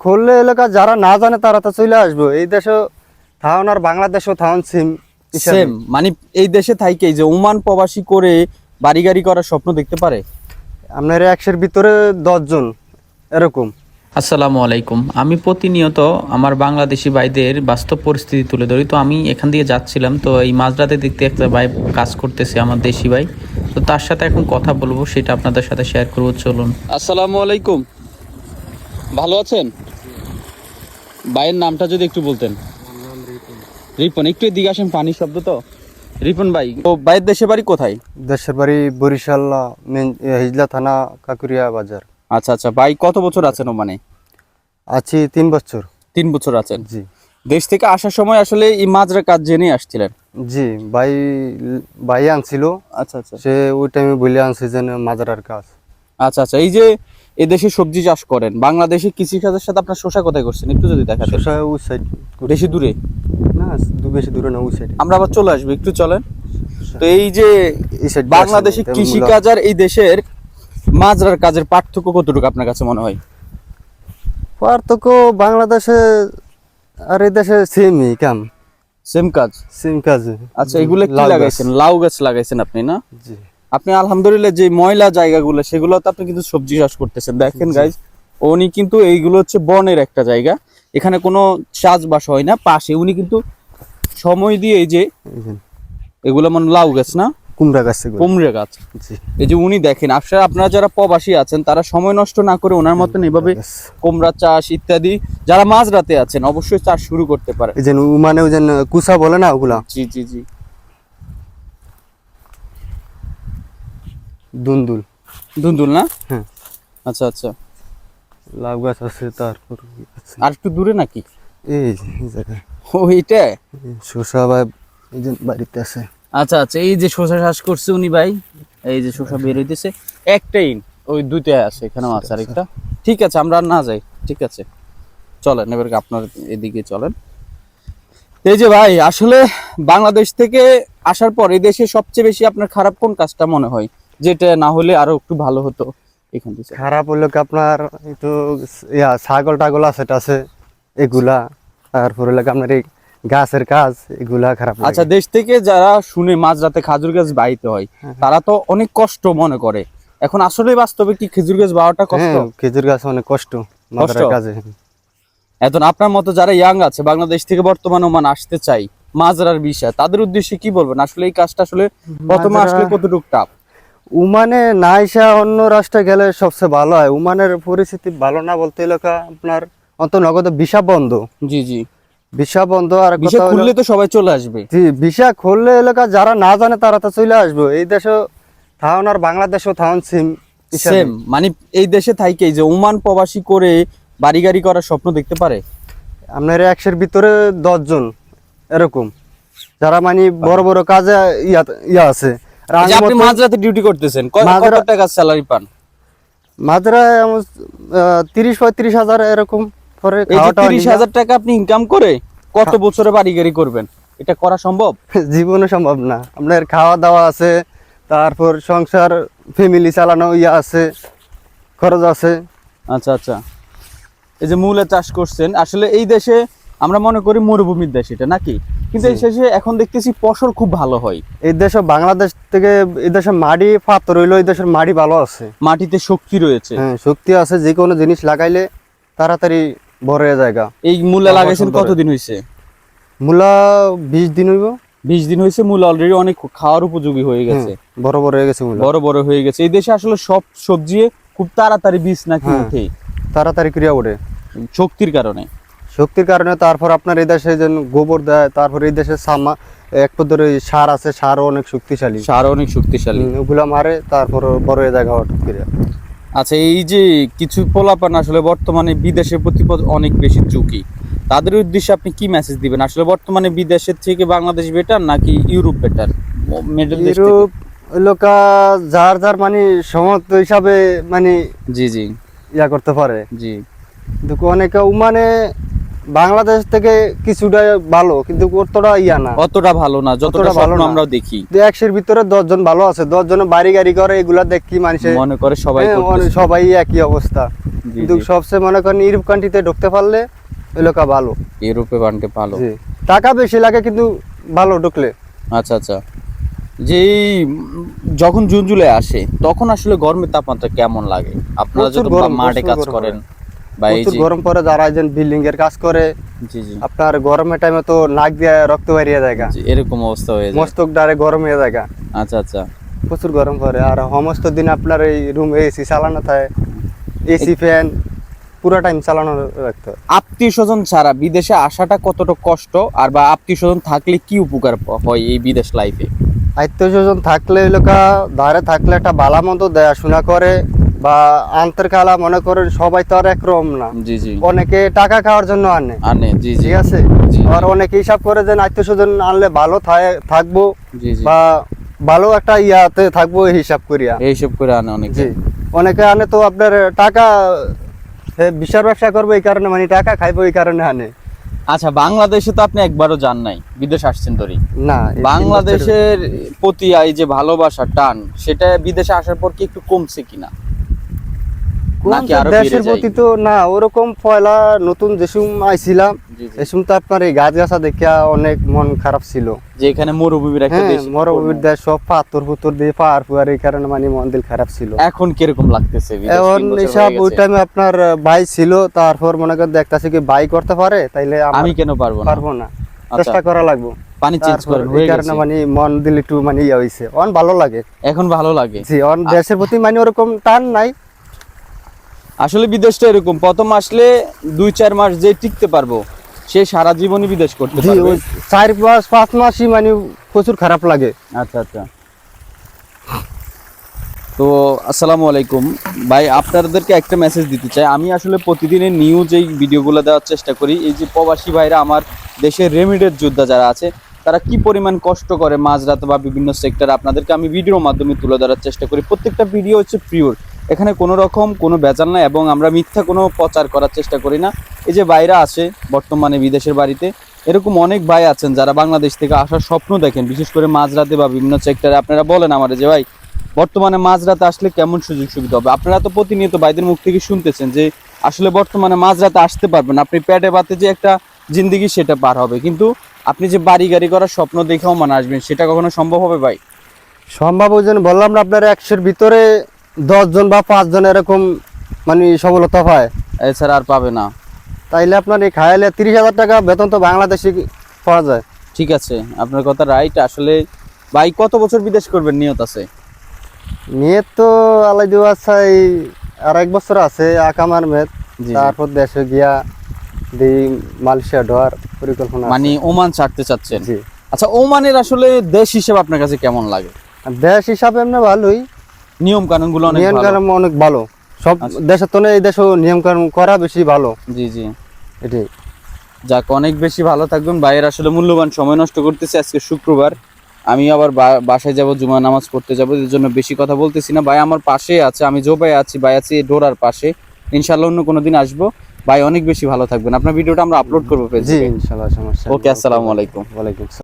খুললে এলাকা যারা না জানে তারা তো চলে আসব। এই দেশে থাউন আর বাংলাদেশও থাউন সিম সেম মানে এই দেশে থাইকে যে ওমান প্রবাসী করে বাড়ি গাড়ি করার স্বপ্ন দেখতে পারে? আপনার একশের ভিতরে দশজন এরকম। আসসালামু আলাইকুম। আমি প্রতিনিয়ত আমার বাংলাদেশি ভাইদের বাস্তব পরিস্থিতি তুলে ধরি। তো আমি এখান দিয়ে যাচ্ছিলাম তো এই মাঝরাতে দেখতে একটা ভাই কাজ করতেছে আমার দেশি ভাই। তো তার সাথে এখন কথা বলব সেটা আপনাদের সাথে শেয়ার করব। চলুন। আসসালামু আলাইকুম। ভালো আছেন? ভাইয়ের নামটা যদি একটু বলতেন। রিপন একটু এদিকে আসেন পানির শব্দ তো। রিপন ভাই ও ভাইয়ের দেশের বাড়ি কোথায়? দেশের বাড়ি বরিশাল মেন- হিজলা থানা কাকুরিয়া বাজার। আচ্ছা আচ্ছা ভাই কত বছর আছেন ওমানে আছি তিন বছর। তিন বছর আছেন। জি। দেশ থেকে আসার সময় আসলে এই মাজরা কাজ জেনে আসছিলেন? জি ভাই ভাই আনছিল। আচ্ছা আচ্ছা। সে ওই টাইমে বলে আনছে যে মাজরার কাজ। আচ্ছা আচ্ছা এই যে এদেশে সবজি চাষ করেন। বাংলাদেশে কৃষিকাজের সাথে আপনার শোষা কোথায় করছেন? একটু যদি দেখাতেন। শসা ওই সাইড বেশি দূরে? না বেশি দূরে না ওই সাইড আমরা আবার চলে আসব একটু চলেন। তো এই যে বাংলাদেশে কৃষিকাজ আর এই দেশের মাজরার কাজের পার্থক্য কতটুকু আপনার কাছে মনে হয়? পার্থক্য বাংলাদেশে আর এই দেশে সেমই কাম সেম কাজ? সেম কাজ। আচ্ছা এগুলো কি লাগাইছেন? লাউ গাছ লাগাইছেন আপনি না? জি। আপনি আলহামদুলিল্লাহ যে ময়লা জায়গাগুলো সেগুলোতে আপনি কিন্তু সবজি চাষ করতেছেন। দেখেন গাইজ উনি কিন্তু এইগুলো হচ্ছে বনের একটা জায়গা। এখানে কোনো চাষবাস হয় না পাশে উনি কিন্তু সময় দিয়ে এই যে এগুলো মানে লাউ গাছ না? কুমড়া গাছ কুমড়া গাছ। এই যে উনি দেখেন আপনারা আপনারা যারা প্রবাসী আছেন তারা সময় নষ্ট না করে ওনার মতন এভাবে কুমড়া চাষ ইত্যাদি যারা মাঝরাতে আছেন অবশ্যই চাষ শুরু করতে পারে। এই যে মানে ওই যে কুসা বলে না ওগুলা? জি জি জি। দুন্দুল। ধুন্দুল না? হ্যাঁ। আচ্ছা আচ্ছা। লাউ গাছ আছে তারপর আর একটু দূরে নাকি? এই জায়গায়। ও এইটা? এই শসা বা এই যে বাড়িতে আছে। আচ্ছা আচ্ছা এই যে শসা চাষ করছে উনি ভাই এই যে শসা বের হইতেছে একটাই ওই দুইটাই আছে এখানেও আছে আরেকটা। ঠিক আছে আমরা আর না যাই ঠিক আছে। চলেন এবার আপনার এদিকে চলেন। এই যে ভাই আসলে বাংলাদেশ থেকে আসার পর এই দেশে সবচেয়ে বেশি আপনার খারাপ কোন কাজটা মনে হয়? যেটা না হলে আরও একটু ভালো হতো এখান থেকে খারাপ হলো কি আপনার একটু ইয়া ছাগল টাগল আছে আছে এগুলা। তারপর হলো আপনার এই গাছের কাজ এগুলা খারাপ আচ্ছা দেশ থেকে যারা শুনে মাঝরাতে খাজুর গাছ বাইতে হয় তারা তো অনেক কষ্ট মনে করে। এখন আসলে বাস্তবে কি খেজুর গাছ বাওয়াটা কষ্ট? হ্যাঁ খেজুর গাছ অনেক কষ্ট কাজে। এখন আপনার মতো যারা ইয়াং আছে বাংলাদেশ থেকে বর্তমানে ওমান আসতে চাই মাজরার বিষয় তাদের উদ্দেশ্যে কি বলবেন? আসলে এই কাজটা আসলে প্রথমে আসলে কতটুকু টাপ উমানে না এসে অন্য রাষ্ট্রে গেলে সবচেয়ে ভালো হয়। উমানের পরিস্থিতি ভালো না বলতে এলাকা আপনার অন্ত নগদ ভিসা বন্ধ। জি জি। ভিসা বন্ধ আর হলো- খুললে তো সবাই চলে আসবে। জি ভিসা খুললে এলাকা যারা না জানে তারা তো চলে আসবে। এই দেশে থাউন আর বাংলাদেশও থাউন সিম সেম মানে এই দেশে থাইকে যে ওমান প্রবাসী করে বাড়ি গাড়ি করার স্বপ্ন দেখতে পারে। আপনার একশের ভিতরে দশজন এরকম। যারা মানে বড় বড় কাজে ইয়া ইয়া আছে। আপনি মাঝরাতে ডিউটি করতেছেন। কত টাকা স্যালারি পান? এমন, তিরিশ পঁয়ত্রিশ হাজার এরকম তিরিশ হাজার টাকা আপনি ইনকাম করে কত বছরে বাড়ি গাড়ি করবেন? এটা করা সম্ভব? জীবনে সম্ভব না। আপনার খাওয়া দাওয়া আছে তারপর সংসার ফ্যামিলি চালানো ইয়া আছে খরচ আছে। আচ্ছা আচ্ছা। এই যে মূলা চাষ করছেন আসলে এই দেশে আমরা মনে করি মরুভূমির দেশ এটা নাকি? কিন্তু শেষে এখন দেখতেছি ফসল খুব ভালো হয়। এই দেশে বাংলাদেশ থেকে এই দেশে মাটি পাথর হইল এই দেশের মাটি ভালো আছে। মাটিতে শক্তি রয়েছে। হ্যাঁ শক্তি আছে যে কোনো জিনিস লাগাইলে তাড়াতাড়ি বড় জায়গা। এই মূলা লাগাইছেন কতদিন হয়েছে মূলা বিশ দিন হইব। বিশ দিন হয়েছে মূলা অলরেডি অনেক খাওয়ার উপযোগী হয়ে গেছে। হ্যাঁ, বড় বড় হয়ে গেছে মূলা। বড় বড় হয়ে গেছে। এই দেশে আসলে সব সবজি খুব তাড়াতাড়ি বীজ নাকি হ্যাঁ। উঠে তাড়াতাড়ি ক্রিয়া ওঠে। শক্তির কারণে। শক্তির কারণে তারপর আপনার এই দেশে যেন গোবর দেয় তারপর এই দেশে সামা এক পদ্ধতির ওই সার আছে সারও অনেক শক্তিশালী। সার অনেক শক্তিশালী। ওগুলো মারে তারপর বড় হয়ে জায়গা হঠাৎ করে আচ্ছা এই যে কিছু পোলাপান আসলে বর্তমানে বিদেশের প্রতি প- অনেক বেশি ঝুঁকি। তাদের উদ্দেশ্যে আপনি কি মেসেজ দিবেন? আসলে বর্তমানে বিদেশের থেকে বাংলাদেশ বেটার নাকি ইউরোপ বেটার ইউরোপ লোকা যার যার মানে সমর্থ হিসাবে মানে জি জি। ইয়া করতে পারে। জি। অনেকে মানে বাংলাদেশ থেকে কিছুটা ভালো কিন্তু অতটা ইয়া না। অতটা ভালো না যতটা ভালো। আমরাও দেখি। একশোর ভিতরে দশজন ভালো আছে দশজন বাড়ি গাড়ি করে এগুলা দেখি মানুষে মনে করে সবাই হ্যাঁ, সবাই একই অবস্থা। কিন্তু সবচেয়ে মনে করেন ইউরোপ কান্ট্রিতে ঢুকতে পারলে এলাকা ভালো। ইউরোপে বানতে ভালো। টাকা বেশি লাগে কিন্তু ভালো ঢুকলে। আচ্ছা আচ্ছা। যে যখন জুন জুলাই আসে তখন আসলে গরমের তাপমাত্রা কেমন লাগে? আপনারা যখন মাঠে কাজ করেন প্রচুর গরম পরে যারা একজন বিল্ডিং এর কাজ করে জি জি। আপনার গরমের টাইমে তো নাক দিয়ে রক্ত বেরিয়ে যায় এরকম অবস্থা হয়ে যায়। মস্তক ডারে গরম হয়ে যায় আচ্ছা আচ্ছা। প্রচুর গরম পরে। আর সমস্ত দিন আপনার এই রুম এসি চালানো থাকে। এসি ফ্যান পুরো টাইম চালানো রাখতে আত্মীয় স্বজন ছাড়া বিদেশে আসাটা কতটা কষ্ট? আর বা আত্মীয় স্বজন থাকলে কি উপকার হয় এই বিদেশ লাইফে আত্মীয় স্বজন থাকলে এলাকা ধারে থাকলে একটা ভালো মতো দেখাশোনা করে। বা আন্তর কালা মনে করেন সবাই তো আর একরকম না। জি জি। অনেকে টাকা খাওয়ার জন্য আনে। আনে জি জি। ঠিক আছে? আর অনেকে হিসাব করে যে আত্মীয় স্বজন আনলে ভালো থাকব বা ভালো একটা ইয়াতে থাকব হিসাব করিয়া। এইসব করে আনে অনেকে। অনেকে আনে তো আপনার টাকা বিশাল ব্যবসা করব এই কারণে মানে টাকা খাইবো এই কারণে আনে। আচ্ছা বাংলাদেশে তো আপনি একবারও যান নাই বিদেশ আসছেন ধরি না বাংলাদেশের প্রতি এই যে ভালোবাসা টান সেটা বিদেশে আসার পর কি একটু কমছে কোন? নাকি আরও দেশের প্রতি তো না ওরকম পয়লা নতুন যেসুম আইছিলাম। এসুম তো আপনার এই গাছ গাছা অনেক মন খারাপ ছিল। যে এখানে মরুভূমির একটা হ্যাঁ দেশ মরুভূমির দেশ সব পাথর দিয়ে পাহাড় ফুয়ার এই কারণে মানে মন দিল খারাপ ছিল। এখন কীরকম লাগতেছে এখন হয়ে ওই টাইমে আপনার ভাই ছিল তারপর মনে করেন দেখতাছি কি ভাই করতে পারে তাইলে আমি কেন পারব না? পারব না। আচ্ছা। চেষ্টা করা লাগবো। পানি চেঞ্জ করেন হয়ে কারণে মানে মন দিল একটু মানে ইয়া হইছে। অন ভালো লাগে। এখন ভালো লাগে। জি অন দেশের প্রতি মানে ওরকম টান নাই। আসলে বিদেশটা এরকম। প্রথম আসলে দুই চার মাস যে টিকতে পারব সে সারা জীবনই বিদেশ করতে পারবে। চার মাস পাঁচ মাসই মানে প্রচুর খারাপ লাগে। আচ্ছা আচ্ছা। তো আসসালামু আলাইকুম। ভাই আপনাদেরকে একটা মেসেজ দিতে চাই। আমি আসলে প্রতিদিনের নিউজ এই ভিডিওগুলো দেওয়ার চেষ্টা করি। এই যে প্রবাসী ভাইরা আমার দেশের রেমিডের যোদ্ধা যারা আছে তারা কি পরিমাণ কষ্ট করে মাঝরাত বা বিভিন্ন সেক্টর আপনাদেরকে আমি ভিডিওর মাধ্যমে তুলে ধরার চেষ্টা করি। প্রত্যেকটা ভিডিও হচ্ছে পিওর এখানে কোনো রকম কোনো বেজাল নাই এবং আমরা মিথ্যা কোনো প্রচার করার চেষ্টা করি না। এই যে ভাইরা আছে বর্তমানে বিদেশের বাড়িতে, এরকম অনেক ভাই আছেন যারা বাংলাদেশ থেকে আসার স্বপ্ন দেখেন, বিশেষ করে মাঝরাতে বা বিভিন্ন সেক্টরে আপনারা বলেন আমার যে, ভাই, বর্তমানে মাঝরাতে আসলে কেমন সুযোগ সুবিধা হবে? আপনারা তো প্রতিনিয়ত ভাইদের মুখ থেকে শুনতেছেন যে, আসলে বর্তমানে মাঝরাতে আসতে পারবেন আপনি পেটে বাতে যে একটা জিন্দিগি সেটা পার হবে। কিন্তু আপনি যে বাড়ি গাড়ি করার স্বপ্ন দেখেও মানে আসবেন, সেটা কখনো সম্ভব হবে ভাই? সম্ভব ওই জন্য বললাম না আপনার একশোর ভিতরে দশজন বা পাঁচজন এরকম মানে সফলতা পায়। এছাড়া আর পাবে না। তাইলে আপনার এই খাইলে তিরিশ হাজার টাকা বেতন তো বাংলাদেশে পাওয়া যায়। ঠিক আছে আপনার কথা রাইট। আসলে ভাই কত বছর বিদেশ করবেন? নিয়ত আছে? মেয়ে তো আলাই দেওয়া চাই আর এক বছর আছে আকামার মেদ। তারপর দেশে গিয়া দিই মালয়েশিয়া ঢোয়ার পরিকল্পনা। মানে ওমান ছাড়তে চাচ্ছেন? আচ্ছা ওমানের আসলে দেশ হিসেবে আপনার কাছে কেমন লাগে? দেশ হিসাবে এমনি ভালোই। নিয়ম কানুনগুলো অনেক নিয়ম কানুন অনেক ভালো। সব আচ্ছা। দেশের তো এই দেশও নিয়ম কানুন করা বেশি ভালো। জি জি। এটাই। যাক অনেক বেশি ভালো থাকবেন। ভাইয়ের আসলে মূল্যবান সময় নষ্ট করতেছে আজকে শুক্রবার। আমি আবার বাসায় যাব জুমা নামাজ পড়তে যাব এর জন্য বেশি কথা বলতেছি না। ভাই আমার পাশে আছে আমি জো ভাই আছি ভাই আছি ডোরার পাশে। ইনশাল্লাহ অন্য কোনো দিন আসব। ভাই অনেক বেশি ভালো থাকবেন। আপনার ভিডিওটা আমরা আপলোড করব জি ইনশাল্লাহ সমস্যা ওকে আসসালামু আলাইকুম। ওয়ালাইকুম আসসালাম।